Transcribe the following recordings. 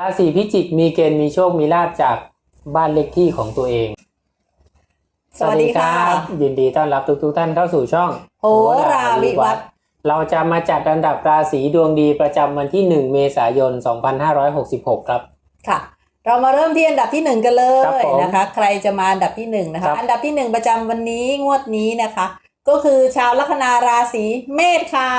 ราศีพิจิกมีเกณฑ์มีโชคมีลาบจากบ้านเลขที่ของตัวเอง สวัสดีค่ะรับยินดีต้อนรับทุกๆท่านเข้าสู่ช่องโหราวิวัฒน์เราจะมาจัดอันดับราศีดวงดีประจำวันที่ 1 เมษายน 2566 ครับ ค่ะ เรามาเริ่มที่อันดับที่หนึ่งกันเลครับยผมนะคะ ใครจะมาอันดับที่หนึ่งนะครัคะบอันดับที่หนึ่งประจำวันนี้งวดนี้นะคะ ก็คือชาวลัคนาราศีเมษค่ะ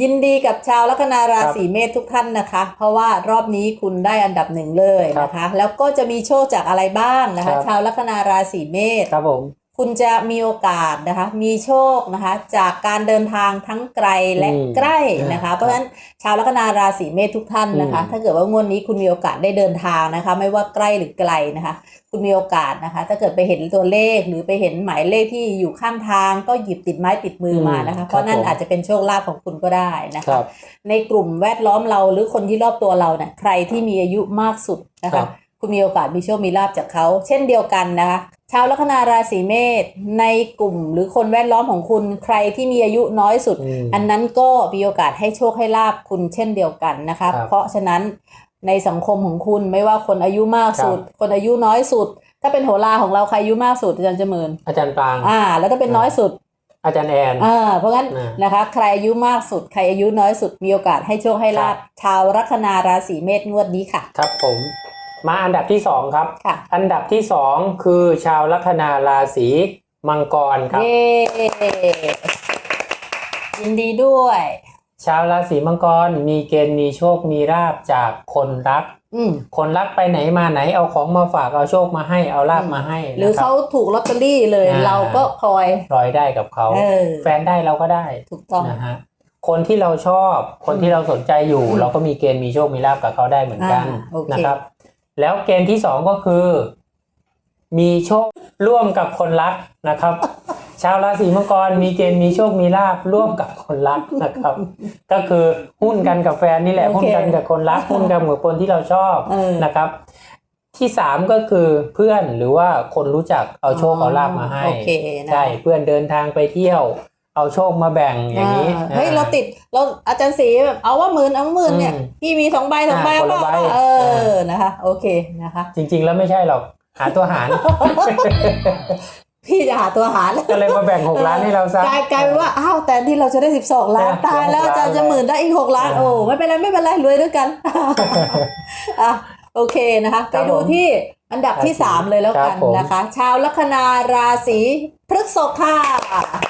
ยินดีกับชาวลัคนาราศีเมษทุกท่านนะคะ เพราะว่ารอบนี้คุณได้อันดับหนึ่งเลยนะคะ แล้วก็จะมีโชคจากอะไรบ้างนะคะ ชาวลัคนาราศีเมษครับผม คุณจะมีโอกาสนะคะ มีโชคนะคะ จากการเดินทางทั้งไกลและอืมใกล้นะคะครับเพราะฉะนั้นชาวลัคนาราศีเมษทุกท่านนะคะอืมถ้าเกิดว่างวดนี้คุณมีโอกาสได้เดินทางนะคะ ไม่ว่าใกล้หรือไกลนะคะ คุณมีโอกาสนะคะ ถ้าเกิดไปเห็นตัวเลขหรือไปเห็นหมายเลขที่อยู่ข้างทาง ก็หยิบติดไม้ติดมือมานะคะ เพราะนั่นอาจจะเป็นโชคลาภของคุณก็ได้นะครัคะบในกลุ่มแวดล้อมเราหรือคนที่รอบตัวเราเนี่ยใครที่มีอายุมากสุดนะครัคะบ คุณมีโอกาสมีโชคมีลาบจากเขา เช่นเดียวกันนะคะชาวลัคนาราศีเมษในกลุ่มหรือคนแวดล้อมของคุณใครที่มีอายุน้อยสุดอืมอันนั้นก็มีโอกาสให้โชคให้ลาบคุณเช่นเดียวกันนะคะครับเพราะฉะนั้นในสังคมของคุณไม่ว่าคนอายุมากสุด คนอายุน้อยสุด ถ้าเป็นโหราของเราใครอายุมากสุดอาจารย์เจมินอาจารย์ปางอ่า แล้วถ้าเป็นน้อยสุด อาจารย์แอนอ่าเพราะงั้นอ่านนะคะ ใครอายุมากสุด ใครอายุน้อยสุดมีโอกาสให้โชคให้ลาบครับชาวลัคนาราศีเมษงวดนี้ค่ะ ครับผม มาอันดับที่สองครับค่ะอันดับที่สองคือชาวลัคนาราศีมังกรครับเย้ยินดีด้วย ชาวราศีมังกรมีเกณฑ์มีโชคมีลาบจากคนรักอืมคนรักไปไหนมาไหนเอาของมาฝากเอาโชคมาให้เอาลาบมาให้ หรือนะคบเขาถูกลอตเตอรี่เลยอ่าเราก็พลอยรอยได้กับเขาเออแฟนได้เราก็ได้ถูกต้องนะฮะคนที่เราชอบ คนที่เราสนใจอยู่อืมเราก็มีเกณฑ์มีโชคมีลาบกับเขาได้เหมือนกันอ่าโอเคนะครับ แล้วเกณฑ์ที่สองก็คือ มีโชคร่วมกับคนรักนะครับ ชาวราศีมังกรมีเกณฑ์มีโชคมีลาบร่วมกับคนรักนะครับ ก็คือหุ้นกันกับแฟนนี่แหละโอเคหุ้นกันกับคนรักหุ้นกันกับคนที่เราชอบเออนะครับ ที่สามก็คือเพื่อนหรือว่าคนรู้จักเอาโชคเอาลาบมาให้โอเคนะใช่เพื่อนเดินทางไปเที่ยว เอาโชคมาแบ่งอย่างนี้อ่าเฮ้ยเราติดเราอาจารย์สีแบบเอาว่าหมื่นเอาหมื่นเนี่ยอืมพี่มีสองใบสองใบอ่าเอาคนละเปล่าใบเออนะคะ โอเคนะคะ จริง ๆ แล้วไม่ใช่หรอกหาตัวหารพี่จะหาตัวหารก็เลยมาแบ่งหกล้านให้เราซะกลายกลายเป็นว่าอ้าวแต่ที่เราจะได้สิบสองล้านเออตายแล้วหกล้านอาจารย์จะหมื่นได้อีกหกล้านเออโอ้ไม่เป็นไรไม่เป็นไรรวยด้วยกันอะโอเคนะคะครัไปบดูผมที่อันดับที่ราศีสามเลยแล้วกันครับผมนะคะ ชาวลัคนาราศีพฤษภค่ะนะคะ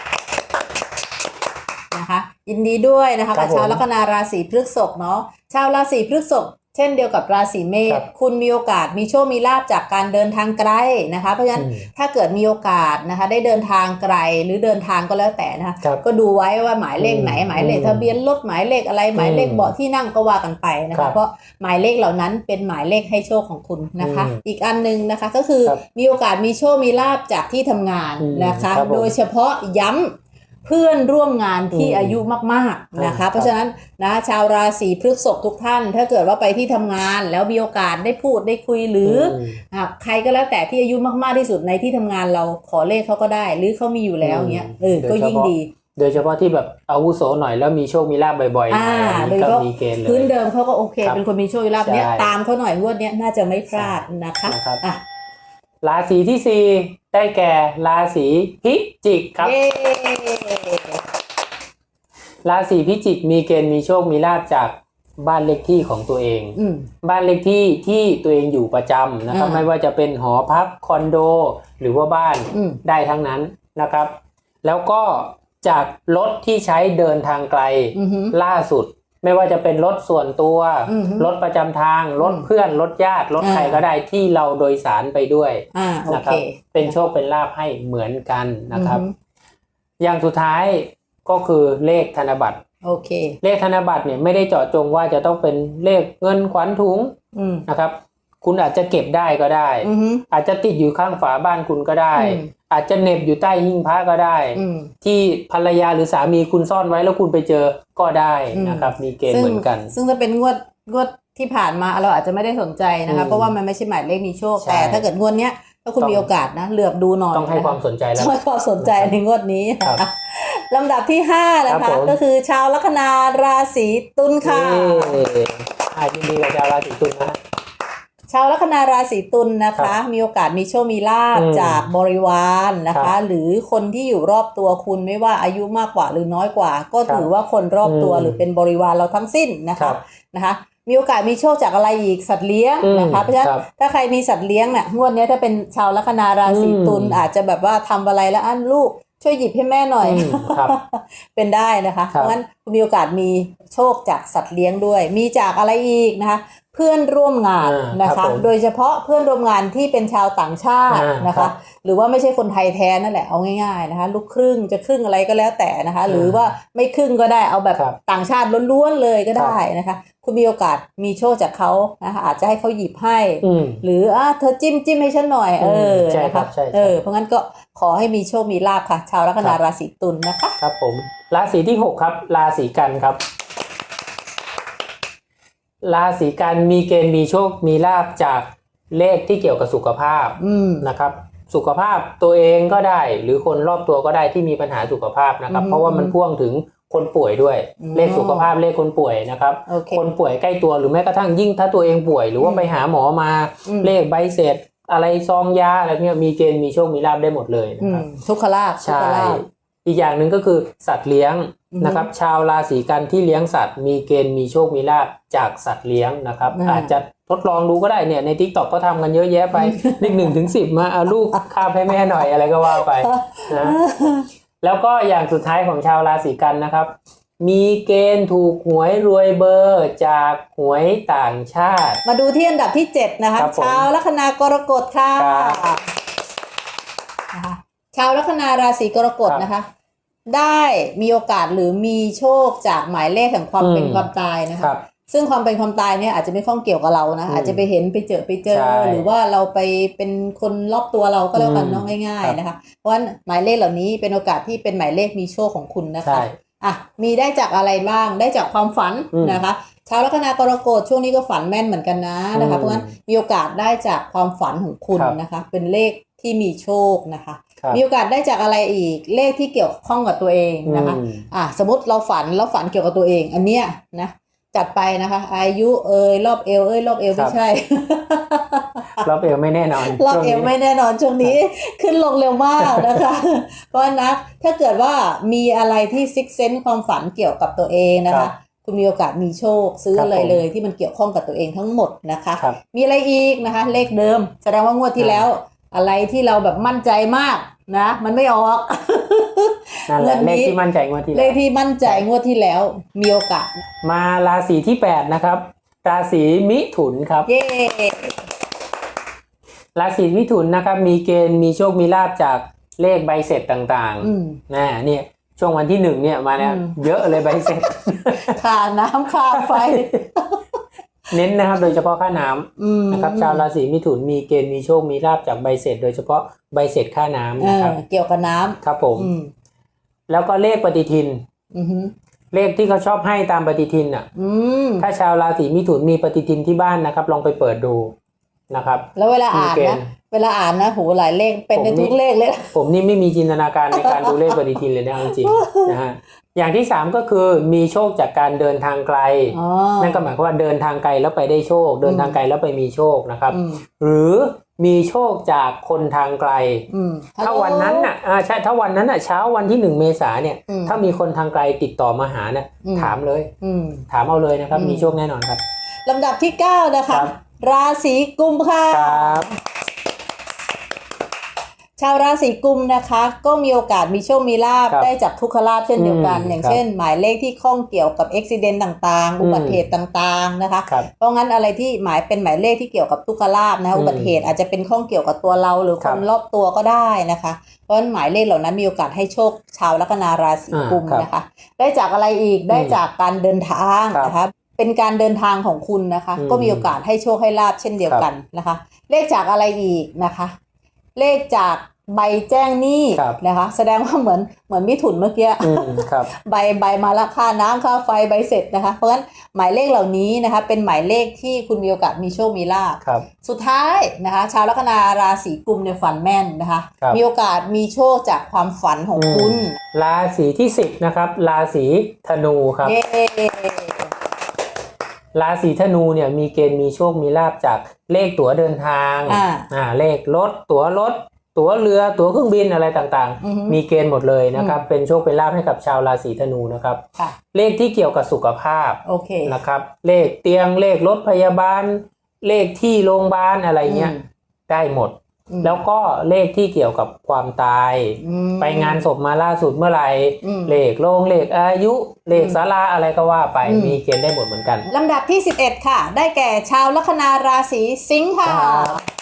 ยินดีด้วยนะคะครักับบผมชาวลัคนาราศีพฤษภเนาะชาวราศีพฤษภเช่นเดียวกับราศีเมครัษบคุณมีโอกาสมีโชคมีลาบจากการเดินทางไกลนะคะ เพราะฉะนั้นอืมถ้าเกิดมีโอกาสนะคะ ได้เดินทางไกลหรือเดินทางก็แล้วแต่นะคะครับก็ดูไว้ว่าหมายเลขไหนอืมหมายเลขอืมทะเบียนรถหมายเลขอะไรหมายเลขอืมเบาะที่นั่งก็ว่ากันไปนะครัคะบเพราะหมายเลขเหล่านั้นเป็นหมายเลขให้โชคของคุณนะคะอืมอีกอันหนึงนะคะก็คือครับมีโอกาสมีโชคมีลาบจากที่ทำงานอืมนะคะครับผมโดยเฉพาะย้ำ เพื่อนร่วมงานที่อืมอายุมากๆนะครัคะบเพราะฉะนั้นนะชาวราศีพฤษภทุกท่าน ถ้าเกิดว่าไปที่ทำงานแล้วมีโอกาสได้พูดได้คุยหรืออมอะใครก็แล้วแต่ที่อายุมากๆที่สุดในที่ทำงานเราขอเลขเขาก็ได้ หรือเขามีอยู่แล้วอืมเงี้ยเออโดยก็ยิ่งเฉพาะดีโดยเฉพาะที่แบบอาวุโสหน่อยแล้วมีโชคมีลาบบ่อยๆหน่อ่าอยอันโดยนี้เฉก็พาะมีเกณฑ์เลยพื้นเดิมเขาก็โอเคครับเป็นคนมีโชคลาภเนี้ยใช่ตามเขาหน่อยงวดเนี้ยน่าจะไม่พลาดนะคะนะครับอะราศีที่สี่ ได้แก่ราศีพิจิกครับเย้ราศีพิจิกมีเกณฑ์มีโชคมีลาบจากบ้านเลขที่ของตัวเองอืมบ้านเลขที่ที่ตัวเองอยู่ประจำนะครับอ่าไม่ว่าจะเป็นหอพักคอนโด หรือว่าบ้านอืมได้ทั้งนั้นนะครับ แล้วก็จากรถที่ใช้เดินทางไกลอือหือล่าสุด ไม่ว่าจะเป็นรถส่วนตัวอือฮึรถประจำทาง รถอืมเพื่อน รถญาติ รถอ่าใครก็ได้ที่เราโดยสารไปด้วยอ่าโอนะคเครับ เป็นโชคเป็นลาภให้เหมือนกันนะครับอือหืออย่างสุดท้ายก็คือเลขธนบัตรโอเค เลขธนบัตรเนี่ยไม่ได้เจาะจงว่าจะต้องเป็นเลขเงินขวัญถุงอืมนะครับ คุณอาจจะเก็บได้ก็ได้อือหืออาจจะติดอยู่ข้างฝาบ้านคุณก็ได้ อืมอาจจะเหน็บอยู่ใต้หิ้งพระก็ได้อืมที่ภรรยาหรือสามีคุณซ่อนไว้แล้วคุณไปเจอก็ได้อืมนะครับ มีเกณฑ์เหมือนกัน ซึ่งถ้าเป็นงวดงวดที่ผ่านมาเราอาจจะไม่ได้สนใจนะคะอืมเพราะว่ามันไม่ใช่หมายเลขมีโชคใช่แต่ถ้าเกิดงวดเนี้ยถ้าคุณต้องมีโอกาสนะเหลือบดูหน่อยต้องให้ความสนใจแล้วต้องให้ความสนใจในงวดนี้ครับลำดับที่ห้านะครัคะบผมก็คือชาวลัคนาราศีตุลค่ะเย้อายินดีกับชาวราศีตุลนะ ชาวลัคนาราศีตุลนะครัคะบมีโอกาสมีโชคมีลาบอืมจากบริวารนะครัคะบหรือคนที่อยู่รอบตัวคุณไม่ว่าอายุมากกว่าหรือน้อยกว่า ก็ครับถือว่าคนรอบตัวอืมหรือเป็นบริวารเราทั้งสิ้นนะครัคะบนะคะมีโอกาสมีโชคจากอะไรอีกสัตว์เลี้ยงอืมนะคะเพราะฉะนั้นครับถ้าใครมีสัตว์เลี้ยงเนี่ยงวดเนี้ยถ้าเป็นชาวลัคนาราศีตุลอืมอาจจะแบบว่าทำอะไรแล้วอันลูกช่วยหยิบให้แม่หน่อยอืมครับเป็นได้นะคะคเพรับราะงั้นคุณมีโอกาสมีโชคจากสัตว์เลี้ยงด้วย มีจากอะไรอีกนะคะ เพื่อนร่วมงานอ่านนะครัคะบผมโดยเฉพาะเพื่อนร่วมงานที่เป็นชาวต่างชาติอ่านนะครัคะบหรือว่าไม่ใช่คนไทยแท้นั่นแหละเอาง่ายๆนะคะ ลูกครึ่งจะครึ่งอะไรก็แล้วแต่นะคะ หรือว่าไม่ครึ่งก็ได้เอาแบบครับต่างชาติล้วนๆเลยก็ได้นะคะ คุณมีโอกาสมีโชคจากเขานะคะอาจจะให้เขาหยิบให้อืมหรืออะเธอจิ้มจิ้มให้ฉันหน่อยเออใช่นะครัคะบใช่ใช่เออเพราะงั้นก็ขอให้มีโชคมีลาภค่ะ ชาวลัคนาครับราศีตุลนะคะครับผมราศีที่หกครับ ราศีกันครับ ราศีกันมีเกณฑ์มีโชคมีลาบจากเลขที่เกี่ยวกับสุขภาพอืมนะครับ สุขภาพตัวเองก็ได้ หรือคนรอบตัวก็ได้ที่มีปัญหาสุขภาพนะครับอืมเพราะว่ามันพ่วงถึงคนป่วยด้วยอืมเลขสุขภาพเลขคนป่วยนะครับโอเคคนป่วยใกล้ตัวหรือแม้กระทั่งยิ่งถ้าตัวเองป่วย หรือว่าอืมไปหาหมอมาอืมเลขใบเสร็จอะไรซองยาอะไรเงี้ยมีเกณฑ์มีโชคมีลาบได้หมดเลยนะอืคมรับทุกขลาภทุกใช่ขลาภ อีกอย่างหนึ่งก็คือสัตว์เลี้ยงอือฮึนะครับ ชาวราศีกันที่เลี้ยงสัตว์ มีเกณฑ์มีโชคมีลาบจากสัตว์เลี้ยงนะครับอ่าอาจจะทดลองดูก็ได้เนี่ยในทิกตอกก็ทำกันเยอะแยะไปเลขหนึ่งถึงสิบมาเอาลูกคาบให้แม่หน่อยอะไรก็ว่าไปนะแล้วก็อย่างสุดท้ายของชาวราศีกันนะครับ มีเกณฑ์ถูกหวยรวยเบอร์จากหวยต่างชาติ มาดูที่อันดับที่ 7 นะคะครับผมชาวลัคนากรกฎค่ะครับนะคะ ชาวลัคนาราศีกรกฎครับนะคะ ได้มีโอกาสหรือมีโชคจากหมายเลขแห่งความอืมเป็นความตายนะคคะรับซึ่งความเป็นความตายเนี่ยอาจจะไม่ข้องเกี่ยวกับเรานะอืมอาจจะไปเห็นไปเจอไปเจอใช่หรือว่าเราไปเป็นคนรอบตัวเราก็แล้วกันอืมเนาะง่ายครับๆนะคะ เพราะฉะนั้นหมายเลขเหล่านี้เป็นโอกาสที่เป็นหมายเลขมีโชคของคุณนะคะใช่อะมีได้จากอะไรบ้างได้จากความฝันอืมนะคะชาวลัคนากรกฎช่วงนี้ก็ฝันแม่นเหมือนกันนะนะคะอืมเพราะฉะนั้นมีโอกาสได้จากความฝันของคุณครับนะคะ เป็นเลขที่มีโชคนะคะครับ มีโอกาสได้จากอะไรอีกเลขที่เกี่ยวข้องกับตัวเองนะคะอืมอะสมมติเราฝันเราฝันเกี่ยวกับตัวเอง อันเนี้ยนะจัดไปนะคะ อายุเอ่ยรอบเอวเอ้ยรอบเอวครัไม่บใช่รอบเอวไม่แน่นอนรอบเอวช่วงนี้ไม่แน่นอนช่วงนี้ขึ้นลงเร็วมากนะคะ เพราะฉะนั้นถ้าเกิดว่ามีอะไรที่ซิกเซนความฝันเกี่ยวกับตัวเองนะครัคะบคุณมีโอกาสมีโชคซื้อครับอะไรผมเลย ที่มันเกี่ยวข้องกับตัวเองทั้งหมดนะคะครับมีอะไรอีกนะคะ เลขเดิม แสดงว่างวดที่อ่าแล้ว อะไรที่เราแบบมั่นใจมากนะ มันไม่ออกนั่นแหละเงินเลนี้ขที่มั่นใจงวดที่เลแล้ขวที่มั่นใจงวดที่แล้วมีโอกาส มาราศีที่8นะครับ ราศีมิถุนครับ เย้ราศีมิถุนนะครับ มีเกณฑ์มีโชคมีลาบจากเลขใบเสร็จต่างอืมๆนะเนี่ยช่วงวันที่หนึ่งเนี่ยมาแล้วอืมเยอะเลยใบเสร็จค่าน้ำค่าไฟ เน้นนะครับ โดยเฉพาะค่าน้ำอืมนะครับชาวราศีมิถุนมีเกณฑ์มีโชคมีลาบจากใบเสร็จ โดยเฉพาะใบเสร็จค่าน้ำเอนะครับอเกี่ยวกับน้ำครับผมอืมแล้วก็เลขปฏิทินอือหือเลขที่เขาชอบให้ตามปฏิทินอะอืมถ้าชาวราศีมิถุนมีปฏิทินที่บ้านนะครับ ลองไปเปิดดูนะครับ แล้วเวลาอ่านมีเกนะณฑ์เวลาอ่านนะโหหลายเลขเป็นในผมนี่ทุกเลขเลย ผมนี่ไม่มีจินตนาการในการดูเลขปฏิทินเลยนะเอาจริงๆนะฮะ อย่างที่สามก็คือมีโชคจากการเดินทางไกลอ๋อนั่นก็หมายความว่าเดินทางไกลแล้วไปได้โชค เดินทางไกลแล้วไปมีโชคนะครับอืมหรือมีโชคจากคนทางไกลอืมถ้าวันนั้นน่ะอ่าใช่ถ้าวันนั้นน่ะเช้าวันที่หนึ่งเมษาเนี่ยอืมถ้ามีคนทางไกลติดต่อมาหาเนี่ยอืมถามเลยอืมถามเอาเลยนะครับอืมมีโชคแน่นอนครับลำดับที่เก้านะคะครับราศีกุมค่ะครับ ชาวราศีกุมนะคะ ก็มีโอกาสมีโชคมีลาบครับได้จากทุกขลาบเช่นเดียวกัน อืมอย่างครับเช่น หมายเลขที่ข้องเกี่ยวกับอุบิเหตุต่างๆอุบัติเหตุต่างๆนะคะ ครับ เพราะงั้นอะไรที่หมายเป็นหมายเลขที่เกี่ยวกับทุกขลาบนะอืมอุบัติเหตุอาจจะเป็นข้องเกี่ยวกับตัวเราหรือคครับนรอบตัวก็ได้นะคะ เพราะฉะนั้นหมายเลขเหล่านั้นมีโอกาสให้โชคชาวลัคนาราศีกุมอ่าครับนะคะ ได้จากอะไรอีกได้จากการเดินทางครับนะคะ เป็นการเดินทางของคุณนะคะ อืมก็มีโอกาสให้โชคให้ลาบเช่นเดียวกันนะคะ เลขจากอะไรอีกนะคะ เลขจากใบแจ้งหนี้ครับ นะคะ แสดงว่าเหมือนเหมือนมิถุนเมื่อกี้ อืมครับ ใบใบมาละค่าน้ำค่าไฟใบเสร็จนะคะ เพราะฉะนั้นหมายเลขเหล่านี้นะคะ เป็นหมายเลขที่คุณมีโอกาสมีโชคมีลาภครับ สุดท้ายนะคะ ชาวลัคนาราศีกุมในยฝันแม่นนะคะ ครับ มีโอกาสมีโชคจากความฝันของอืมคุณ ราศีที่สิบนะครับ ราศีธนูครับ เย้ ราศีธนูเนี่ยมีเกณฑ์มีโชคมีลาบจาก เลขตั๋วเดินทางอ่าอ่าเลขรถตั๋วรถตั๋วเรือตั๋วเครื่องบินอะไรต่างอือฮึๆมีเกณฑ์หมดเลยนะครับ เป็นโชคเป็นลาบให้กับชาวราศีธนูนะครับค่ะเลขที่เกี่ยวกับสุขภาพโอเคนะครับ เลขเตียงเลขรถพยาบาล เลขที่โรงพยาบาลอะไรเงี้ยอืมได้หมดอืม แล้วก็เลขที่เกี่ยวกับความตายอืมไปงานศพมาล่าสุดเมื่อไหร่อืมเลขโรงเลขอายุเลขศาลาอะไรก็ว่าไปอืมมีเกณฑ์ได้หมดเหมือนกันลำดับที่ 11 ค่ะ ได้แก่ชาวลัคนาราศีสิงค์ค่ะครับ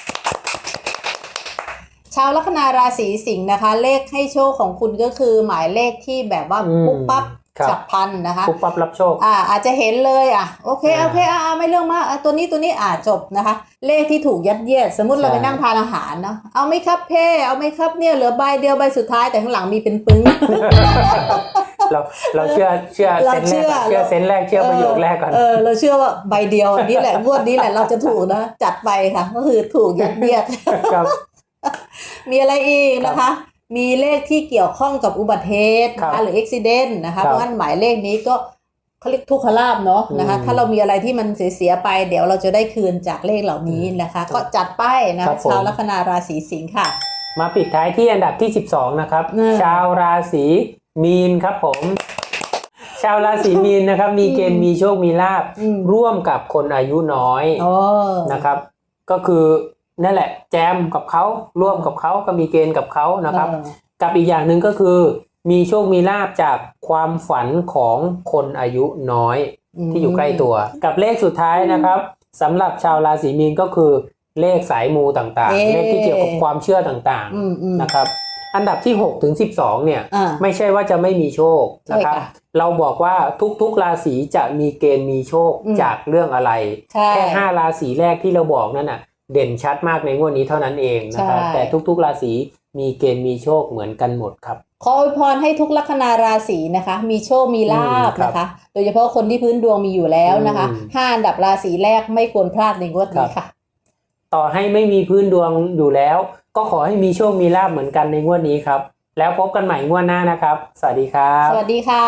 ชาวลัคนาราศีสิงห์นะคะ เลขให้โชคของคุณก็คือหมายเลขที่แบบว่าอืมปุ๊บปั๊บครับ ฉับพลันนะคะปุ๊บปั๊บรับโชคอ่าอาจจะเห็นเลยอะโอเคอ่าโอเคอ่าไม่เรื่องมากอะตัวนี้ตัวนี้อ่าจบนะคะ เลขที่ถูกยัดเยียด สมมติเราใช่ไปนั่งทานอาหารเนาะเอาไหม่ครับเพ่เอาไหม่ครับเนี่ยเหลือใบเดียวใบสุดท้ายแต่ข้างหลังมีเป็นปึ้งเราเราเชื่อเชื่อเราเซนส์แรกเชื่อเชื่อเซนส์แรกเชื่อประโยคแรกก่อนเออเราเชื่อว่าใบเดียวอันนี้แหละงวดนี้แหละเราจะถูกนะจัดไปค่ะ ก็คือถูกยัดเยียดครับมีอะไรอีกนะคะ มีเลขที่เกี่ยวข้องกับอุบัติเหตุนะครัคะบหรืออุบิเหตุนะครัคะบเพราะงั้นหมายเลขนี้ก็เขาเรียกทุกขลาบเนาะนะคะอืมถ้าเรามีอะไรที่มันเสียๆไป เดี๋ยวเราจะได้คืนจากเลขเหล่านี้นะคะ ก็จัดไปนะครับผมชาวลัคนาราศีสิงค์ค่ะ มาปิดท้ายที่อันดับที่ 12 นะครับอืมชาวราศีมีนครับผม ชาวราศีมีนนะครับ มีเกณฑ์มีโชคมีลาบอืมร่วมกับคนอายุน้อยโอ้นะครับ ก็คือ นั่นแหละ แจมกับเขาร่วมกับเขาก็มีเกณฑ์กับเขานะครับเออกับอีกอย่างหนึ่งก็คือ มีโชคมีลาบจากความฝันของคนอายุน้อยที่อยู่ใกล้ตัว กับเลขสุดท้ายนะครับสำหรับชาวราศีมีนก็คือเลขสายมูต่างเอ๊ะๆเลขที่เกี่ยวกับความเชื่อต่างอืมอืมๆนะครับ อันดับที่6ถึง12 เนี่ยอ่าไม่ใช่ว่าจะไม่มีโชคนะครับใช่ค่ะเราบอกว่าทุกๆราศีจะมีเกณฑ์มีโชคอืมจากเรื่องอะไรใช่แค่ห้าราศีแรกที่เราบอกนั่นน่ะ เด่นชัดมากในงวดนี้เท่านั้นเองนะครับใช่แต่ทุกๆราศีมีเกณฑ์มีโชคเหมือนกันหมดครับ ขออวยพรให้ทุกลัคนาราศีนะคะ มีโชคมีลาบอืมครับนะคะ โดยเฉพาะคนที่พื้นดวงมีอยู่แล้วนะคะอืมห้าอันดับราศีแรกไม่ควรพลาดในงวดนี้ครับค่ะ ต่อให้ไม่มีพื้นดวงอยู่แล้ว ก็ขอให้มีโชคมีลาบเหมือนกันในงวดนี้ครับ แล้วพบกันใหม่งวดหน้านะครับ สวัสดีครับ สวัสดีค่ะ